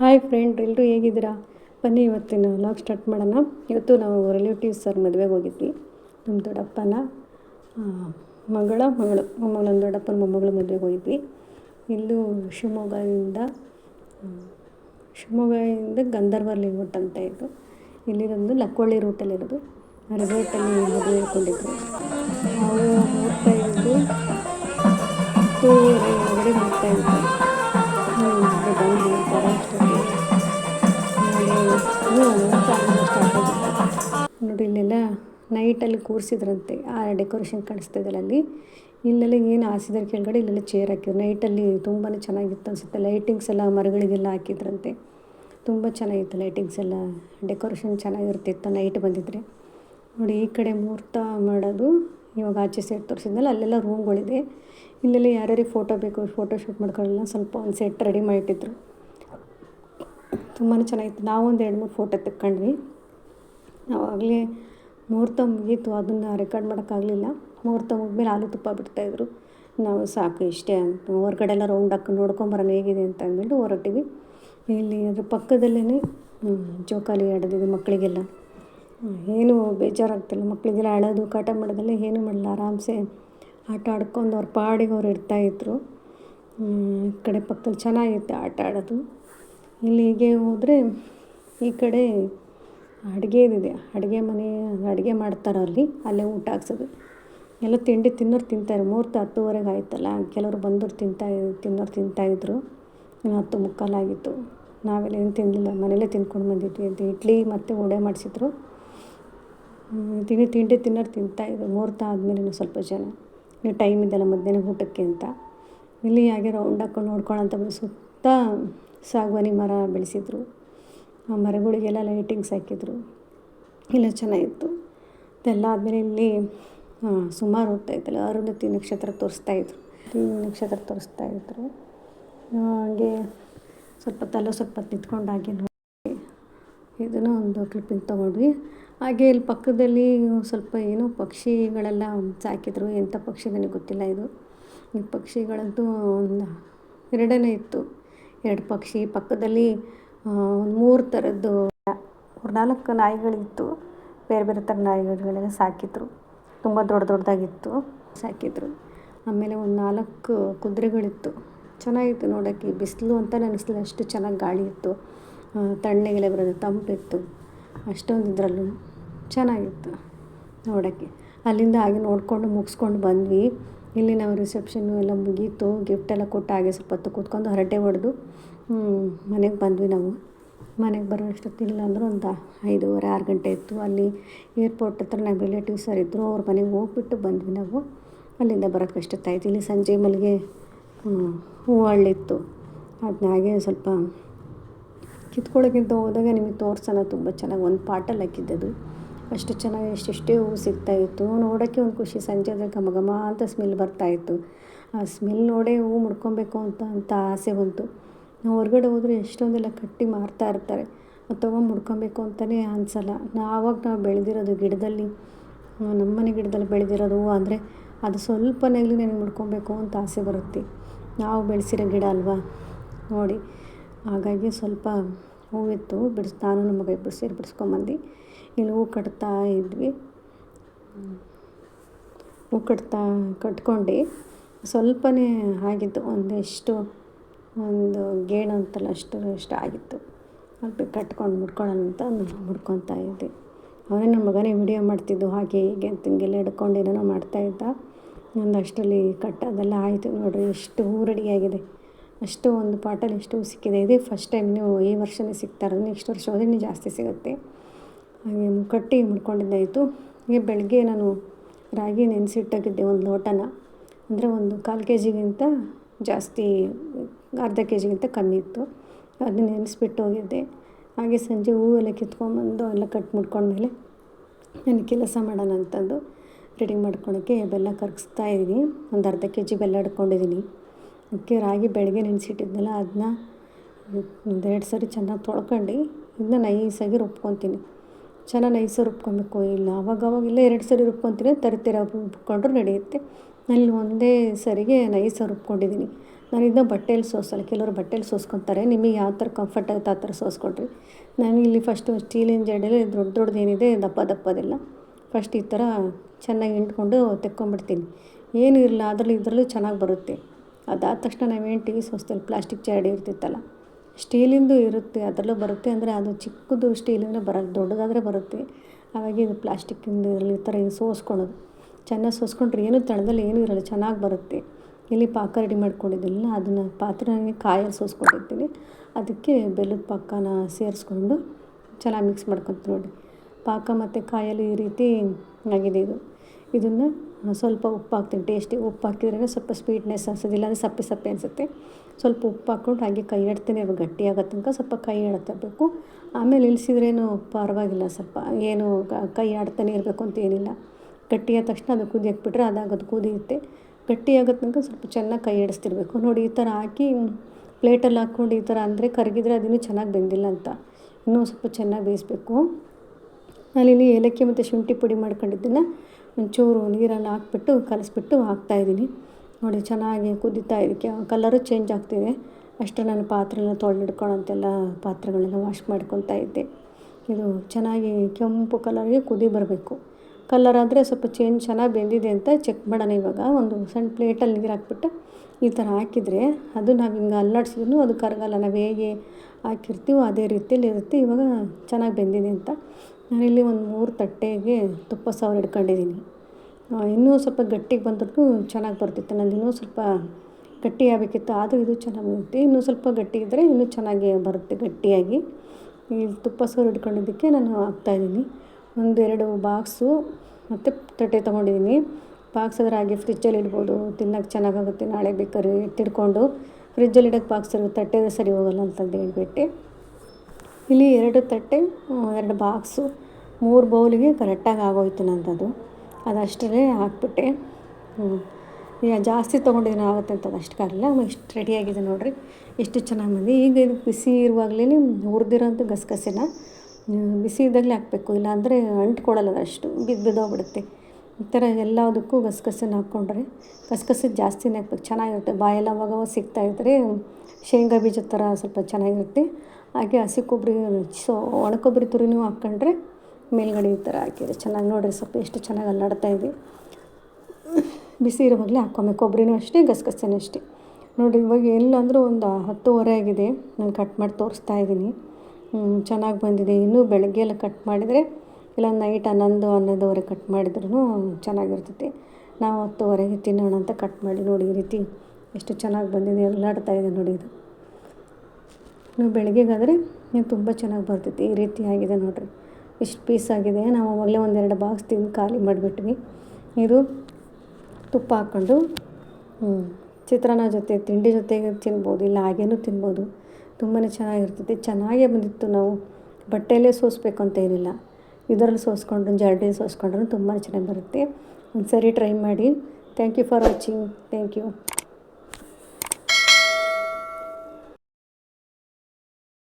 Hi friend ಎಲ್ಲರೂ ಹೇಗಿದ್ದೀರಾ? ಬನ್ನಿ ಇವತ್ತಿನ ವ್ಲಾಗ್ ಸ್ಟಾರ್ಟ್ ಮಾಡೋಣ. ಇವತ್ತು ನಾವು ರಿಲೇಟಿವ್ಸ್ ಅವ್ರ ಮದುವೆಗೆ ಹೋಗಿದ್ವಿ. ನಮ್ಮ ದೊಡ್ಡಪ್ಪನ ಮಗಳ, ಮಗಳು ಮೊಮ್ಮಗಳ ದೊಡ್ಡಪ್ಪನ ಮೊಮ್ಮಗಳ ಮದುವೆಗೆ ಹೋಗಿದ್ವಿ. ಇಲ್ಲೂ ಶಿವಮೊಗ್ಗದಿಂದ ಶಿವಮೊಗ್ಗದಿಂದ ಗಂಧರ್ವ ಲೇಔಟ್ ಅಂತ ಇದ್ದು ಇಲ್ಲಿರೋದು ಲಕ್ವಳ್ಳಿ ರೂಟಲ್ಲಿರೋದು ಆ ರೂಟಲ್ಲಿ ಮದುವೆ ಇಟ್ಕೊಂಡಿದ್ರು. ನಾವು ಹೋಗ್ತಾ ಇದ್ದು ಇದ್ವಿ ನೋಡಿ, ಇಲ್ಲೆಲ್ಲ ನೈಟಲ್ಲಿ ಕೂರಿಸಿದ್ರಂತೆ. ಆ ಡೆಕೋರೇಷನ್ ಕಾಣಿಸ್ತಾ ಇದೆ ಅಲ್ಲಿ. ಇಲ್ಲೆಲ್ಲ ಏನು ಹಾಸಿದ್ದಾರೆ ಕೆಳಗಡೆ, ಇಲ್ಲೆಲ್ಲ ಚೇರ್ ಹಾಕಿದ್ರು. ನೈಟಲ್ಲಿ ತುಂಬಾ ಚೆನ್ನಾಗಿತ್ತು ಅನಿಸುತ್ತೆ. ಲೈಟಿಂಗ್ಸ್ ಎಲ್ಲ, ಮರಗಳಿಗೆಲ್ಲ ಹಾಕಿದ್ರಂತೆ. ತುಂಬ ಚೆನ್ನಾಗಿತ್ತು ಲೈಟಿಂಗ್ಸ್ ಎಲ್ಲ. ಡೆಕೋರೇಷನ್ ಚೆನ್ನಾಗಿರ್ತಿತ್ತು ನೈಟ್ ಬಂದಿದ್ರೆ. ನೋಡಿ, ಈ ಕಡೆ ಮುಹೂರ್ತ ಮಾಡೋದು ಇವಾಗ ಆಚೆ ಸೈಡ್ ತೋರಿಸಿದ್ಮೇಲೆ ಅಲ್ಲೆಲ್ಲ ರೂಮ್ಗಳಿದೆ ಇಲ್ಲೆಲ್ಲ ಯಾರ್ಯಾರಿಗೆ ಫೋಟೋ ಬೇಕು ಫೋಟೋ ಶೂಟ್ ಮಾಡ್ಕೊಳ್ಳಲ್ಲ, ಸ್ವಲ್ಪ ಒಂದು ಸೆಟ್ ರೆಡಿ ಮಾಡಿಟ್ಟಿದ್ರು. ತುಂಬಾ ಚೆನ್ನಾಗಿತ್ತು. ನಾವು ಒಂದು ಎರಡು ಮೂರು ಫೋಟೋ ತೆಕ್ಕೊಂಡ್ವಿ. ಆವಾಗಲೇ ಮುಹೂರ್ತ ಮುಗೀತು ಅದನ್ನು ರೆಕಾರ್ಡ್ ಮಾಡೋಕ್ಕಾಗಲಿಲ್ಲ. ಮುಹೂರ್ತ ಮುಗಿದ್ಮೇಲೆ ಹಾಲು ತುಪ್ಪ ಬಿಡ್ತಾಯಿದ್ರು ನಾವು ಸಾಕು ಇಷ್ಟೇ ಅಂತ. ಹೊರಗಡೆ ಎಲ್ಲ ರೌಂಡ್ ಹಾಕಿ ನೋಡ್ಕೊಂಬರೋಣ ಹೇಗಿದೆ ಅಂತ ಅಂದ್ಬಿಟ್ಟು ಹೊರಟಿವಿ. ಇಲ್ಲಿ ಅದ್ರ ಪಕ್ಕದಲ್ಲೇ ಜೋಕಾಲಿ ಆಡೋದಿದೆ ಮಕ್ಕಳಿಗೆಲ್ಲ. ಏನು ಬೇಜಾರಾಗ್ತಿಲ್ಲ. ಮಕ್ಕಳಿಗೆಲ್ಲ ಅಳೋದು, ಕಾಟ ಮಾಡೋದೆಲ್ಲ ಏನೂ ಮಾಡಲ್ಲ. ಆರಾಮ್ಸೆ ಆಟ ಆಡ್ಕೊಂಡು ಅವ್ರ ಪಾಡಿಗೆ ಅವ್ರು ಇರ್ತಾಯಿದ್ರು ಈ ಕಡೆ ಪಕ್ಕದಲ್ಲಿ ಚೆನ್ನಾಗಿತ್ತು ಆಟ ಆಡೋದು. ಇಲ್ಲಿ ಹೀಗೆ ಹೋದರೆ ಈ ಕಡೆ ಅಡುಗೆದಿದೆ ಅಡುಗೆ ಮನೆ, ಅಡುಗೆ ಮಾಡ್ತಾರೆ ಅಲ್ಲಿ? ಅಲ್ಲೇ ಊಟ ಹಾಕ್ಸೋದು. ಎಲ್ಲ ತಿಂಡಿ ತಿನ್ನೋರು ತಿಂತಾರೆ ಮುಹೂರ್ತ ಹತ್ತುವರೆಗೆ ಆಯ್ತಲ್ಲ, ಕೆಲವರು ಬಂದವ್ರು ತಿಂತಾ ತಿನ್ನೋರು ತಿಂತಾಯಿದ್ರು ಇನ್ನು ಹತ್ತು ಮುಕ್ಕಾಲಾಗಿತ್ತು ನಾವೆಲ್ಲ ಏನು ತಿನ್ನಲಿಲ್ಲ ಮನೇಲೇ ತಿನ್ಕೊಂಡು ಬಂದಿದ್ವಿ. ಅಂತ ಇಡ್ಲಿ ಮತ್ತು ವಡೆ ಮಾಡಿಸಿದ್ರು. ತಿಂಡಿ ತಿಂಡಿ ತಿನ್ನೋರು ತಿಂತಾಯಿದ್ರು ಮುಹೂರ್ತ ಆದಮೇಲೆ ಸ್ವಲ್ಪ ಜನ. ಇನ್ನು ಟೈಮ್ ಇದೆಯಲ್ಲ ಮಧ್ಯಾಹ್ನ ಊಟಕ್ಕೆ ಅಂತ. ಇಲ್ಲಿ ಹಾಗೆ ರೌಂಡ್ ಹಾಕೊಂಡು ನೋಡ್ಕೊಳ್ಳೋಂಥ ಸುತ್ತ ಸಾಗವಾನಿ ಮರ ಬೆಳೆಸಿದ್ರು. ಆ ಮರಗಳಿಗೆಲ್ಲ ಲೈಟಿಂಗ್ಸ್ ಹಾಕಿದ್ರು. ಎಲ್ಲ ಚೆನ್ನಾಗಿತ್ತು. ಇದೆಲ್ಲ ಆದಮೇಲೆ ಇಲ್ಲಿ ಸುಮಾರು ಹೋಗ್ತಾ ಇತ್ತಲ್ಲ ಅರುಂಧತಿ ನಕ್ಷತ್ರ ತೋರಿಸ್ತಾಯಿದ್ರು ಇದ್ರು. ನಕ್ಷತ್ರ ತೋರಿಸ್ತಾಯಿದ್ರು ಹಾಗೆ ಸ್ವಲ್ಪ ತಲೆ ಸ್ವಲ್ಪ ನಿಂತ್ಕೊಂಡು ಹಾಗೆ ನೋಡಿ. ಇದನ್ನು ಒಂದು ಕ್ಲಿಪ್ಪಿಂಗ್ ತೊಗೊಂಡ್ವಿ. ಹಾಗೆ ಇಲ್ಲಿ ಪಕ್ಕದಲ್ಲಿ ಸ್ವಲ್ಪ ಏನು ಪಕ್ಷಿಗಳೆಲ್ಲ ಸಾಕಿದ್ರು. ಎಂಥ ಪಕ್ಷಿ ನನಗೆ ಗೊತ್ತಿಲ್ಲ ಇದು. ಈ ಪಕ್ಷಿಗಳಂತೂ ಒಂದು ಎರಡನೇ ಇತ್ತು. ಎರಡು ಪಕ್ಷಿ, ಪಕ್ಕದಲ್ಲಿ ಮೂರು ಥರದ್ದು ನಾಲ್ಕು ನಾಯಿಗಳಿತ್ತು. ಬೇರೆ ಬೇರೆ ಥರ ನಾಯಿಗಳೆಲ್ಲ ಸಾಕಿದ್ರು. ತುಂಬ ದೊಡ್ಡ ದೊಡ್ಡದಾಗಿತ್ತು. ಸಾಕಿದ್ರು. ಆಮೇಲೆ ಒಂದು ನಾಲ್ಕು ಕುದುರೆಗಳಿತ್ತು. ಚೆನ್ನಾಗಿತ್ತು ನೋಡೋಕ್ಕೆ ಬಿಸಿಲು ಅಂತ ಅನಿಸ್ಲಿಲ್ಲ ಅಷ್ಟು ಚೆನ್ನಾಗಿ ಗಾಳಿ ಇತ್ತು. ತಣ್ಣಗೆಲ್ಲ ಬರೋದು ತಂಪಿತ್ತು ಅಷ್ಟೊಂದು ಇದರಲ್ಲೂ ಚೆನ್ನಾಗಿತ್ತು ನೋಡೋಕ್ಕೆ ಅಲ್ಲಿಂದ ಹಾಗೆ ನೋಡಿಕೊಂಡು ಮುಗಿಸ್ಕೊಂಡು ಬಂದ್ವಿ. ಇಲ್ಲಿ ನಾವು ರಿಸೆಪ್ಷನ್ನು ಎಲ್ಲ ಮುಗೀತು. ಗಿಫ್ಟ್ ಎಲ್ಲ ಕೊಟ್ಟು ಹಾಗೆ ಸ್ವಲ್ಪ ಹೊತ್ತು ಕೂತ್ಕೊಂಡು ಹರಟೆ ಹೊಡೆದು ಮನೆಗೆ ಬಂದ್ವಿ ನಾವು. ಮನೆಗೆ ಬರೋ ಅಷ್ಟೊತ್ತಿಲ್ಲ ಅಂದ್ರೆ ಒಂದು ಐದೂವರೆ, ಆರು ಗಂಟೆ ಇತ್ತು. ಅಲ್ಲಿ ಏರ್ಪೋರ್ಟ್ ಹತ್ರ ನಮ್ಮ ರಿಲೇಟಿವ್ಸ್ ಸರ್ ಇದ್ದರು ಅವ್ರ ಮನೆಗೆ ಹೋಗ್ಬಿಟ್ಟು ಬಂದ್ವಿ ನಾವು. ಅಲ್ಲಿಂದ ಬರೋಕ್ಕೆ ಅಷ್ಟೊತ್ತಾಯ್ತು ಇಲ್ಲಿ ಸಂಜೆ ಮಲ್ಲಿಗೆ ಹೂವು ಹಳ್ಳಿತ್ತು. ಅದನ್ನ ಹಾಗೆ ಸ್ವಲ್ಪ ಕಿತ್ಕೊಳ್ಳೋಕ್ಕಿಂತ ಹೋದಾಗ ನಿಮಗೆ ತೋರ್ಸೋಣ, ತುಂಬ ಚೆನ್ನಾಗಿ ಒಂದು ಪಾಟಲ್ಲಿ ಹಾಕಿದ್ದದು. ಅಷ್ಟು ಚೆನ್ನಾಗಿ, ಎಷ್ಟೆಷ್ಟೇ ಹೂವು ಸಿಗ್ತಾಯಿತ್ತು ನೋಡೋಕ್ಕೆ ಒಂದು ಖುಷಿ, ಸಂಜೆ ಆದರೆ ಘಮ ಘಮ ಅಂತ ಸ್ಮೆಲ್ ಬರ್ತಾಯಿತ್ತು ಆ ಸ್ಮೆಲ್ ನೋಡೇ ಹೂವು ಮುಡ್ಕೊಬೇಕು ಅಂತ ಅಂತ ಆಸೆ ಬಂತು. ನಾವು ಹೊರಗಡೆ ಹೋದರೆ ಎಷ್ಟೊಂದೆಲ್ಲ ಕಟ್ಟಿ ಮಾರ್ತಾ ಇರ್ತಾರೆ. ಅದು ಮುಡ್ಕೊಬೇಕು ಅಂತಲೇ ಅನಿಸಲ್ಲ. ಆವಾಗ ನಾವು ಬೆಳೆದಿರೋದು ಗಿಡದಲ್ಲಿ ನಮ್ಮನೆ ಗಿಡದಲ್ಲಿ ಬೆಳೆದಿರೋದು ಹೂವು ಅಂದರೆ ಅದು ಸ್ವಲ್ಪನಾಗಲಿ ನನಗೆ ಮುಡ್ಕೊಬೇಕು ಅಂತ ಆಸೆ ಬರುತ್ತೆ. ನಾವು ಬೆಳೆಸಿರೋ ಗಿಡ ಅಲ್ವಾ? ನೋಡಿ. ಹಾಗಾಗಿ ಸ್ವಲ್ಪ ಹೂವಿತ್ತು ಬಿಡಿಸ್ ನಾನು ನಮ್ಮ ಮಗ ಇಬ್ಬರು ಸೇರಿ ಬಿಡಿಸ್ಕೊಂಬಂದು ಇಲ್ಲಿ ಹೂ ಕಟ್ತಾ ಇದ್ವಿ. ಹೂ ಕಟ್ತಾ, ಕಟ್ಕೊಂಡು. ಸ್ವಲ್ಪನೇ ಆಗಿತ್ತು, ಒಂದಿಷ್ಟು, ಒಂದು ಗೇಣು ಅಂತಲ್ಲ, ಅಷ್ಟು ಅಷ್ಟು ಆಗಿತ್ತು. ಅದು ಕಟ್ಕೊಂಡು ಮುಡ್ಕೊಳ್ಳೋಣ ಅಂತ ಮುಡ್ಕೊತಾ ಇದ್ದೆ. ಅವನೇ ನಮ್ಮ ಮಗನೇ ವಿಡಿಯೋ ಮಾಡ್ತಿದ್ದು, ಹಾಗೆ ಹೀಗೆ ಅಂತ ಹಿಂಗೆಲ್ಲ ಹಿಡ್ಕೊಂಡು ಏನೇನೋ ಮಾಡ್ತಾಯಿದ್ದ ನಂದು ಅಷ್ಟರಲ್ಲಿ ಕಟ್ಟೋದೆಲ್ಲ ಆಯಿತು ನೋಡಿರಿ, ಎಷ್ಟು ಹೂ ರೆಡಿಯಾಗಿದೆ ಅಷ್ಟು ಒಂದು ಪಾಟಲ್ಲಿ ಎಷ್ಟು ಸಿಕ್ಕಿದೆ. ಇದೇ ಫಸ್ಟ್ ಟೈಮ್ ನೀವು ಈ ವರ್ಷನೇ ಸಿಗ್ತಾ ಇರೋದು ನೆಕ್ಸ್ಟ್ ವರ್ಷ ಹೋದ್ರೆ ಇನ್ನೂ ಜಾಸ್ತಿ ಸಿಗುತ್ತೆ. ಹಾಗೆ ಕಟ್ಟಿ ಮುಡ್ಕೊಂಡಿದ್ದಾಯಿತು. ಹೀಗೆ ಬೆಳಗ್ಗೆ ನಾನು ರಾಗಿ ನೆನೆಸಿಟ್ಟಾಗಿದ್ದೆ ಒಂದು ಲೋಟನ. ಅಂದರೆ ಒಂದು ಕಾಲು ಕೆ ಜಿಗಿಂತ ಜಾಸ್ತಿ, ಅರ್ಧ ಕೆ ಜಿಗಿಂತ ಕಮ್ಮಿ ಇತ್ತು. ಅದನ್ನ ನೆನೆಸ್ಬಿಟ್ಟು ಹೋಗಿದ್ದೆ. ಹಾಗೆ ಸಂಜೆ ಹೂವೆಲ್ಲ ಕಿತ್ಕೊಂಬಂದು ಎಲ್ಲ ಕಟ್ ಮುಡ್ಕೊಂಡ್ಮೇಲೆ ನಾನು ಕೆಲಸ ಮಾಡೋಣ ಅಂತಂದು ರೆಡಿ ಮಾಡ್ಕೊಳೋಕ್ಕೆ ಬೆಲ್ಲ ಕರಗಿಸ್ತಾ ಇದ್ದೀನಿ. ಒಂದು ಅರ್ಧ ಕೆ ಜಿ ಬೆಲ್ಲ ಹಿಡ್ಕೊಂಡಿದ್ದೀನಿ. ಅದಕ್ಕೆ ರಾಗಿ ಬೆಳಗ್ಗೆ ನೆನೆಸಿಟ್ಟಿದ್ನಲ್ಲ ಅದನ್ನ ಒಂದೆರಡು ಸರಿ ಚೆನ್ನಾಗಿ ತೊಳ್ಕೊಂಡು ಇದನ್ನ ನೈಸಾಗಿ ರುಬ್ಕೊತೀನಿ. ಚೆನ್ನಾಗಿ ನೈಸಾಗಿ ರುಬ್ಕೊಬೇಕು, ಇಲ್ಲ ಅವಾಗವಾಗ ಇಲ್ಲ ಎರಡು ಸರಿ ರುಬ್ಕೊತೀನಿ, ತರ್ತೀರ ರುಬ್ಕೊಂಡ್ರೆ ನಡೆಯುತ್ತೆ. ನಾನು ಒಂದೇ ಸರಿಗೆ ನೈಸಾಗಿ ರುಬ್ಕೊಂಡಿದ್ದೀನಿ ನಾನು ಇದನ್ನ ಬಟ್ಟೆಯಲ್ಲಿ ಸೋಸಲ್ಲ, ಕೆಲವರು ಬಟ್ಟೆಯಲ್ಲಿ ಸೋಸ್ಕೊತಾರೆ, ನಿಮಗೆ ಯಾವ ಥರ ಕಂಫರ್ಟ್ ಆಗುತ್ತೆ ಆ ಥರ ಸೋಸ್ಕೊಡ್ರಿ. ನಾನು ಇಲ್ಲಿ ಫಸ್ಟು ಸ್ಟೀಲಿನ ಜಡೆಯಲ್ಲಿ ದೊಡ್ಡ ದೊಡ್ಡದೇನಿದೆ ದಪ್ಪ ದಪ್ಪದೆಲ್ಲ ಫಸ್ಟ್ ಈ ಥರ ಚೆನ್ನಾಗಿ ಹಿಂಡ್ಕೊಂಡು ತೆಕ್ಕೊಂಬಿಡ್ತೀನಿ ಏನು ಇರಲ್ಲ ಅದರಲ್ಲಿ ಇದರಲ್ಲೂ ಚೆನ್ನಾಗಿ ಬರುತ್ತೆ. ಅದಾದ ತಕ್ಷಣ ನಾವೇನು ಟಿ ವಿ ಸೋಸ್ದಲ್ಲಿ ಪ್ಲಾಸ್ಟಿಕ್ ಜಡೆ ಇರ್ತಿತ್ತಲ್ಲ. ಸ್ಟೀಲಿಂದು ಇರುತ್ತೆ, ಅದರಲ್ಲೂ ಬರುತ್ತೆ ಅಂದರೆ ಅದು ಚಿಕ್ಕದು ಸ್ಟೀಲಿಂದ ಬರಲ್ಲ ದೊಡ್ಡದಾದರೆ ಬರುತ್ತೆ. ಹಾಗಾಗಿ ಇದು ಪ್ಲಾಸ್ಟಿಕ್ಕಿಂದು ಇರಲಿ, ಈ ಥರ ಇದು ಸೋಸ್ಕೊಳೋದು. ಚೆನ್ನಾಗಿ ಸೋಸ್ಕೊಂಡ್ರೆ ಏನೂ ತಳದಲ್ಲಿ ಏನೂ ಇರಲ್ಲ, ಚೆನ್ನಾಗಿ ಬರುತ್ತೆ. ಇಲ್ಲಿ ಪಾಕ ರೆಡಿ ಮಾಡ್ಕೊಂಡಿದ್ದಿಲ್ಲ, ಅದನ್ನು ಪಾತ್ರೆಗೆ ಕಾಯಲ್ಲಿ ಸೋಸ್ಕೊಂಡಿರ್ತೀನಿ. ಅದಕ್ಕೆ ಬೆಲ್ಲದ ಪಾಕನ ಸೇರಿಸ್ಕೊಂಡು ಚೆನ್ನಾಗಿ ಮಿಕ್ಸ್ ಮಾಡ್ಕೊತೀವಿ ನೋಡಿ. ಪಾಕ ಮತ್ತು ಕಾಯಲ್ಲಿ ಈ ರೀತಿ ಆಗಿದೆ ಇದು. ಇದನ್ನು ಸ್ವಲ್ಪ ಉಪ್ಪು ಹಾಕ್ತೀನಿ ಟೇಸ್ಟಿಗೆ ಉಪ್ಪು ಹಾಕಿದ್ರೇ ಸ್ವಲ್ಪ ಸ್ವೀಟ್ನೆಸ್ ಅನ್ಸೋದು ಇಲ್ಲಾಂದರೆ ಸಪ್ಪೆ ಸಪ್ಪೆ ಅನಿಸುತ್ತೆ. ಸ್ವಲ್ಪ ಉಪ್ಪು ಹಾಕ್ಕೊಂಡು ಹಾಗೆ ಕೈ ಇಡ್ತೀನಿ ಅದು ಗಟ್ಟಿ ಆಗೋ ತನಕ ಸ್ವಲ್ಪ ಕೈ ಆಡ್ತಿರ್ಬೇಕು ಆಮೇಲೆ ಇಳಿಸಿದ್ರೇನು ಪರವಾಗಿಲ್ಲ. ಸ್ವಲ್ಪ ಏನು ಕೈ ಆಡ್ತಾನೆ ಇರಬೇಕು ಅಂತ ಏನಿಲ್ಲ. ಗಟ್ಟಿಯಾದ ತಕ್ಷಣ ಅದು ಕುದಿಯಕ್ಕೆ ಬಿಟ್ಟರೆ ಅದಾಗೋದು, ಕುದಿಯುತ್ತೆ. ಗಟ್ಟಿಯಾಗೋ ತನಕ ಸ್ವಲ್ಪ ಚೆನ್ನಾಗಿ ಕೈ ಆಡಿಸ್ತಿರ್ಬೇಕು ನೋಡಿ, ಈ ಥರ ಹಾಕಿ ಪ್ಲೇಟಲ್ಲಿ ಹಾಕ್ಕೊಂಡು ಈ ಥರ ಅಂದರೆ ಕರಗಿದ್ರೆ ಅದಿನ್ನೂ ಚೆನ್ನಾಗಿ ಬೆಂದಿಲ್ಲ ಅಂತ. ಇನ್ನೂ ಸ್ವಲ್ಪ ಚೆನ್ನಾಗಿ ಬೇಯಿಸ್ಬೇಕು. ನಾನಿಲ್ಲಿ ಏಲಕ್ಕಿ ಮತ್ತು ಶುಂಠಿ ಪುಡಿ ಮಾಡ್ಕೊಂಡಿದ್ದನ್ನು ಒಂಚೂರು ನೀರನ್ನು ಹಾಕ್ಬಿಟ್ಟು, ಕಲಸಿಬಿಟ್ಟು ಹಾಕ್ತಾಯಿದ್ದೀನಿ ನೋಡಿ, ಚೆನ್ನಾಗಿ ಕುದೀತಾ ಇದಕ್ಕೆ. ಕಲರು ಚೇಂಜ್ ಆಗ್ತಿದೆ. ಅಷ್ಟು ನಾನು ಪಾತ್ರೆನ ತೊಳೆದಿಡ್ಕೊಳ್ಳೋಂತೆಲ್ಲ ಪಾತ್ರೆಗಳನ್ನೆಲ್ಲ ವಾಶ್ ಮಾಡ್ಕೊತಾ ಇದ್ದೆ. ಇದು ಚೆನ್ನಾಗಿ ಕೆಂಪು ಕಲರ್ಗೆ ಕುದಿ ಬರಬೇಕು. ಕಲರ್ ಆದರೆ ಸ್ವಲ್ಪ ಚೇಂಜ್ ಚೆನ್ನಾಗಿ ಬೆಂದಿದೆ ಅಂತ ಚೆಕ್ ಮಾಡೋಣ ಇವಾಗ. ಒಂದು ಸಣ್ಣ ಪ್ಲೇಟಲ್ಲಿ ನೀರು ಹಾಕ್ಬಿಟ್ಟು ಈ ಥರ ಹಾಕಿದರೆ ಅದು ನಾವು ಹಿಂಗೆ ಅಲ್ಲಾಡ್ಸಿದ್ರು ಅದು ಕರಗಲ್ಲ. ನಾವು ಹೇಗೆ ಹಾಕಿರ್ತೀವೋ ಅದೇ ರೀತಿಯಲ್ಲಿ ಇರುತ್ತೆ ಇವಾಗ ಚೆನ್ನಾಗಿ ಬೆಂದಿದೆ ಅಂತ. ನಾನಿಲ್ಲಿ ಒಂದು ಮೂರು ತಟ್ಟೆಗೆ ತುಪ್ಪ ಸವರಿ ಹಿಡ್ಕೊಂಡಿದ್ದೀನಿ ಇನ್ನೂ ಸ್ವಲ್ಪ ಗಟ್ಟಿಗೆ ಬಂದ್ರೂ ಚೆನ್ನಾಗಿ ಬರ್ತಿತ್ತು. ನಂದು ಇನ್ನೂ ಸ್ವಲ್ಪ ಗಟ್ಟಿ ಆಗಬೇಕಿತ್ತು, ಆದರೂ ಇದು ಚೆನ್ನಾಗಿ ಬರುತ್ತೆ ಇನ್ನೂ ಸ್ವಲ್ಪ ಗಟ್ಟಿ ಇದ್ದರೆ ಇನ್ನೂ ಚೆನ್ನಾಗಿ ಬರುತ್ತೆ ಗಟ್ಟಿಯಾಗಿ. ಇಲ್ಲಿ ತುಪ್ಪ ಸಾರು ಹಿಡ್ಕೊಂಡಿದ್ದಕ್ಕೆ ನಾನು ಹಾಕ್ತಾಯಿದ್ದೀನಿ ಎರಡು ಬಾಕ್ಸು ಮತ್ತು ತಟ್ಟೆ ತೊಗೊಂಡಿದ್ದೀನಿ. ಬಾಕ್ಸ್ ಅದರ ಹಾಗೆ ಫ್ರಿಜ್ಜಲ್ಲಿ ಇಡ್ಬೋದು ತಿನ್ನೋಕ್ಕೆ ಚೆನ್ನಾಗಾಗುತ್ತೆ ನಾಳೆ ಬೇಕಾದ್ರೆ ಎತ್ತಿಡ್ಕೊಂಡು ಫ್ರಿಜ್ಜಲ್ಲಿ ಇಡೋಕ್ಕೆ ಬಾಕ್ಸ್ ತಟ್ಟೆ ಸರಿ ಹೋಗಲ್ಲ ಅಂತಂದು ಹೇಳ್ಬಿಟ್ಟು. ಇಲ್ಲಿ ಎರಡು ತಟ್ಟೆ ಎರಡು ಬಾಕ್ಸು, ಮೂರು ಬೌಲಿಗೆ ಕರೆಕ್ಟಾಗಿ ಆಗೋಯ್ತು ನನ್ನದು ಅದಷ್ಟರಲ್ಲೇ ಹಾಕ್ಬಿಟ್ಟೆ ಜಾಸ್ತಿ ತೊಗೊಂಡಿದ್ದೀನಿ ಆಗುತ್ತೆ ಅಂತ ಅಷ್ಟಕ್ಕಾಗಲ್ಲ ಇಷ್ಟು ರೆಡಿಯಾಗಿದೆ ನೋಡಿರಿ. ಎಷ್ಟು ಚೆನ್ನಾಗಿ ಬಂದು ಈಗ ಇದು ಬಿಸಿ ಇರುವಾಗಲೇ ಹುರಿದಿರೋಂಥ ಗಸಗಸೆನ ಬಿಸಿ ಇದ್ದಾಗಲೇ ಹಾಕಬೇಕು. ಇಲ್ಲಾಂದರೆ ಅಂಟ್ಕೊಳ್ಳಲ್ಲ ಅದಷ್ಟು ಬಿದ್ದು ಬಿದ್ದೋಗ್ಬಿಡುತ್ತೆ. ಈ ಥರ ಎಲ್ಲದಕ್ಕೂ ಗಸಗಸೆನ ಹಾಕ್ಕೊಂಡ್ರೆ ಗಸಗಸೆ ಜಾಸ್ತಿನೇ ಹಾಕ್ಬೇಕು ಚೆನ್ನಾಗಿರುತ್ತೆ. ಬಾಯಲ್ಲಿ ಅವಾಗವಾಗ ಸಿಗ್ತಾಯಿದ್ರೆ ಶೇಂಗಾ ಬೀಜದ ಥರ ಸ್ವಲ್ಪ ಚೆನ್ನಾಗಿರುತ್ತೆ. ಹಾಗೆ ಹಸಿ ಕೊಬ್ಬರಿ ಸೊ ಒಣ ಕೊಬ್ಬರಿ ತುರಿನೂ ಹಾಕ್ಕೊಂಡ್ರೆ ಮೇಲ್ಗಡೆ ಈ ಥರ ಹಾಕಿದ್ರೆ ಚೆನ್ನಾಗಿ ನೋಡಿರಿ ಸ್ವಲ್ಪ ಎಷ್ಟು ಚೆನ್ನಾಗಿ ಅಲ್ಲಾಡ್ತಾ ಇದೆ. ಬಿಸಿ ಇರುವಾಗಲೇ ಹಾಕ್ಕೊಮ್ಮೆ. ಕೊಬ್ಬರಿನೂ ಅಷ್ಟೇ, ಗಸಗಸೆನೂ ಅಷ್ಟೇ. ನೋಡಿರಿ, ಇವಾಗ ಎಲ್ಲ ಅಂದರೂ ಒಂದು ಹತ್ತುವರೆ ಆಗಿದೆ. ನಾನು ಕಟ್ ಮಾಡಿ ತೋರಿಸ್ತಾ ಇದ್ದೀನಿ. ಚೆನ್ನಾಗಿ ಬಂದಿದೆ. ಇನ್ನೂ ಬೆಳಗ್ಗೆ ಎಲ್ಲ ಕಟ್ ಮಾಡಿದರೆ ಇಲ್ಲ ನೈಟ್ ಹನ್ನೊಂದು, ಹನ್ನೊಂದುವರೆ ಕಟ್ ಮಾಡಿದ್ರೂ ಚೆನ್ನಾಗಿರ್ತೈತಿ ನಾವು ಹತ್ತುವರೆಗೆ ತಿನ್ನೋಣ ಅಂತ ಕಟ್ ಮಾಡಿ ನೋಡಿ ಈ ರೀತಿ ಎಷ್ಟು ಚೆನ್ನಾಗಿ ಬಂದಿದೆ ಎಲ್ಲಾಡ್ತಾ ಇದೆ ನೋಡಿ ಇದು. ನೀವು ಬೆಳಗ್ಗೆಗಾದರೆ ನೀವು ತುಂಬ ಚೆನ್ನಾಗಿ ಬರ್ತೈತಿ, ಈ ರೀತಿ ಆಗಿದೆ ನೋಡಿರಿ. ಇಷ್ಟು ಪೀಸ್ ಆಗಿದೆ. ನಾವು ಆವಾಗಲೇ ಒಂದೆರಡು ಬಾಕ್ಸ್ ತಿಂದು ಖಾಲಿ ಮಾಡಿಬಿಟ್ವಿ. ಇದು ತುಪ್ಪ ಹಾಕ್ಕೊಂಡು ಚಿತ್ರಾನ್ನ ಜೊತೆ, ತಿಂಡಿ ಜೊತೆಗೆ ತಿನ್ಬೋದು, ಇಲ್ಲ ಹಾಗೇನೂ ತಿನ್ಬೋದು. ತುಂಬಾ ಚೆನ್ನಾಗಿರ್ತೈತಿ. ಚೆನ್ನಾಗೇ ಬಂದಿತ್ತು ನಾವು. ಬಟ್ಟೆಯಲ್ಲೇ ಸೋಸಬೇಕು ಅಂತ ಏನಿಲ್ಲ. ಇದರಲ್ಲಿ ಸೋಸ್ಕೊಂಡು ಜರಡಿ ಸೋಸ್ಕೊಂಡ್ರೂ ತುಂಬಾ ಚೆನ್ನಾಗಿ ಬರುತ್ತೆ. ಒಂದು ಸರಿ ಟ್ರೈ ಮಾಡಿ. Thank you for watching thank you